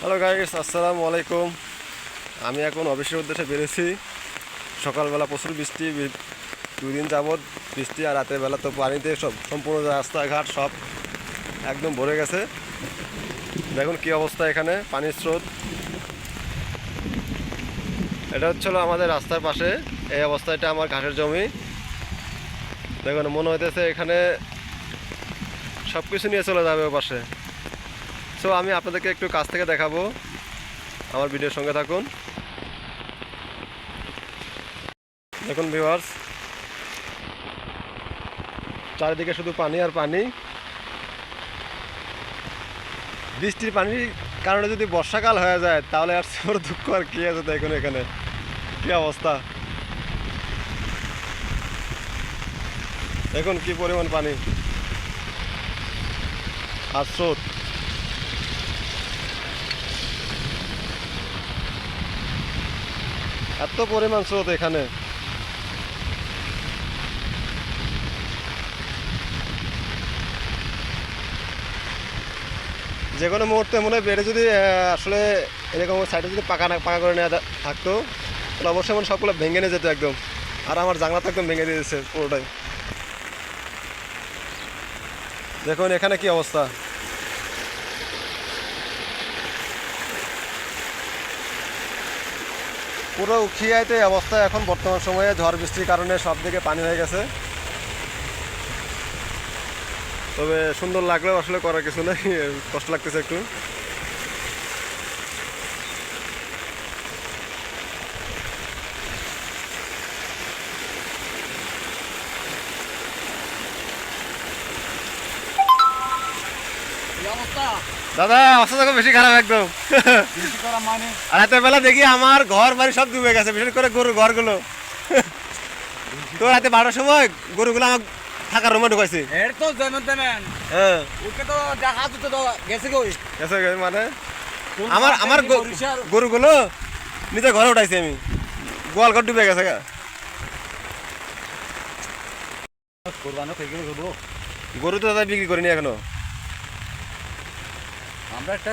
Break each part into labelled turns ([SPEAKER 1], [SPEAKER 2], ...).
[SPEAKER 1] Hello guys আসসালামু আলাইকুম আমি এখন অফিসের উদ্দেশ্যে বেরিয়েছি। সকালবেলা প্রচুর বৃষ্টি, বি- দুই দিন যাবৎ বৃষ্টি আর রাতের বেলা তো পানিতে সব সম্পূর্ণ রাস্তাঘাট সব একদম ভরে গেছে। দেখুন কি অবস্থা এখানে, পানির স্রোত। এটা হচ্ছিল আমাদের রাস্তার পাশে। এই অবস্থা এটা আমার ঘাসের জমি। দেখুন, মনে হইতেছে এখানে সব কিছু নিয়ে চলে যাবে ও পাশে সো আমি আপনাদেরকে একটু কাছ থেকে দেখাবো। আমার ভিডিওর সঙ্গে থাকুন। দেখুন ভিউয়ার্স চারিদিকে শুধু পানি আর পানি। বৃষ্টির পানির কারণে যদি বর্ষাকাল হয়ে যায়, তাহলে আর ছোট দুঃখ আর কি আছে দেখুন এখানে। কি অবস্থা। দেখুন কি পরিমাণ পানি। আর স্রোত। এত পরিমাণ স্রোত এখানে। যে কোনো মুহূর্তে মনে হয় বেড়ে যদি আসলে এরকম সাইডে যদি পাকা না, পাকা করে নেওয়া থাকতো, তাহলে অবশ্যই মানে সবগুলো ভেঙে নিয়ে যেত একদম। আর আমার জানলা একদম ভেঙে দিয়েছে পুরোটাই। দেখুন এখানে কি অবস্থা। পুরো উখিয়াইতে অবস্থা। এখন বর্তমান সময়ে ঝড় বৃষ্টির কারণে সব দিকে পানি হয়ে গেছে। তবে সুন্দর লাগলেও আসলে করার কিছু নেই, কষ্ট লাগতেছে একটু। দাদা অবস্থা তো বেশি খারাপ একদম। আর বেলা দেখি আমার ঘর বাড়ি সব ডুবে গেছে বিশেষ করে গরু ঘরগুলো। তো রাতে বারোটার সময় গরুগুলো আমার থাকার রুমে ঢুকাইছি।
[SPEAKER 2] এর তো যেমন তেমন।
[SPEAKER 1] হ্যাঁ।
[SPEAKER 2] ওকে তো দেখা তো তো গেছে কই?
[SPEAKER 1] গেছে মানে? আমার আমার গরুগুলো নিজে ঘরে উঠাইছি আমি। গোয়াল ঘর ডুবে গেছে গা। গরু তো দাদা বিক্রি করিনি এখনও।
[SPEAKER 2] আমরা একটা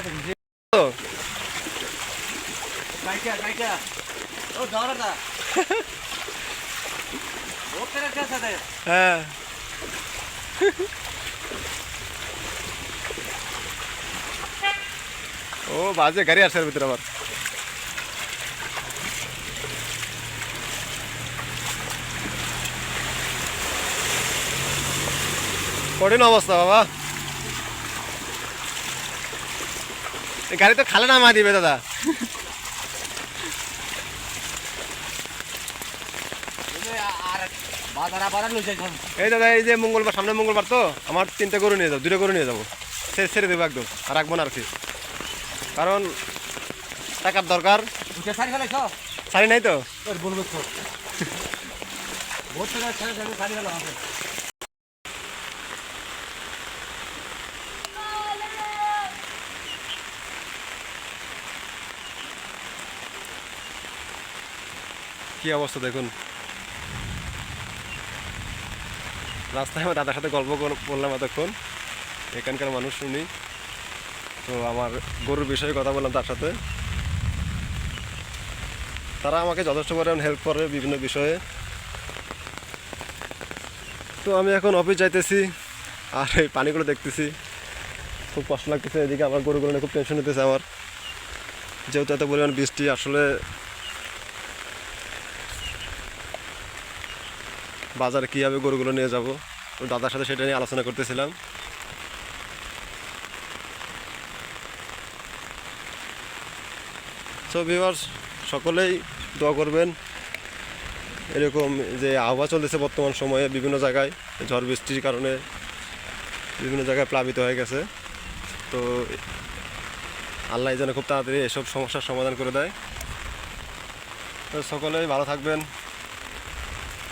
[SPEAKER 1] হ্যাঁ। ও বাজে গাড়ি আসছে ভিতরে আবার। কঠিন অবস্থা বাবা এই গাড়ি তো খালে নামা দিবে, দাদা। এই দাদা, এই যে মঙ্গলবার, সামনে মঙ্গলবার তো? আমার তিনটে গরু নিয়ে যাব দুটো গরু নিয়ে যাব। ছেড়ে দেবো একদম, আর রাখব না আর কি। কারণ টাকার দরকার। শাড়ি নাই তো?
[SPEAKER 2] বলব তো বহুত টাকা সারি সারি সারি ফেলা আছে
[SPEAKER 1] কি অবস্থা দেখুন। রাস্তায় আমার দাদার সাথে গল্প করলাম এতক্ষণ। এখানকার মানুষ শুনি তো আমার গরুর বিষয়ে কথা বললাম তার সাথে। তারা আমাকে যথেষ্ট পরিমাণ হেল্প করে বিভিন্ন বিষয়ে। তো আমি এখন অফিস যাইতেছি আর এই পানিগুলো দেখতেছি। খুব কষ্ট লাগতেছে এদিকে আমার গরুগুলো খুব টেনশন হতেছে আমার। যেহেতু এত পরিমাণ বৃষ্টি, আসলে বাজারে কীভাবে গরুগুলো নিয়ে যাব? দাদার সাথে সেটা নিয়ে আলোচনা করতেছিলাম। সো ভিউয়ার্স সকলেই দোয়া করবেন। এরকম যে আবহাওয়া চলতেছে বর্তমান সময়ে বিভিন্ন জায়গায়, ঝড় বৃষ্টির কারণে বিভিন্ন জায়গায় প্লাবিত হয়ে গেছে। তো আল্লাহ যেন খুব তাড়াতাড়ি এসব সমস্যার সমাধান করে দেয়। তো সকলেই ভালো থাকবেন।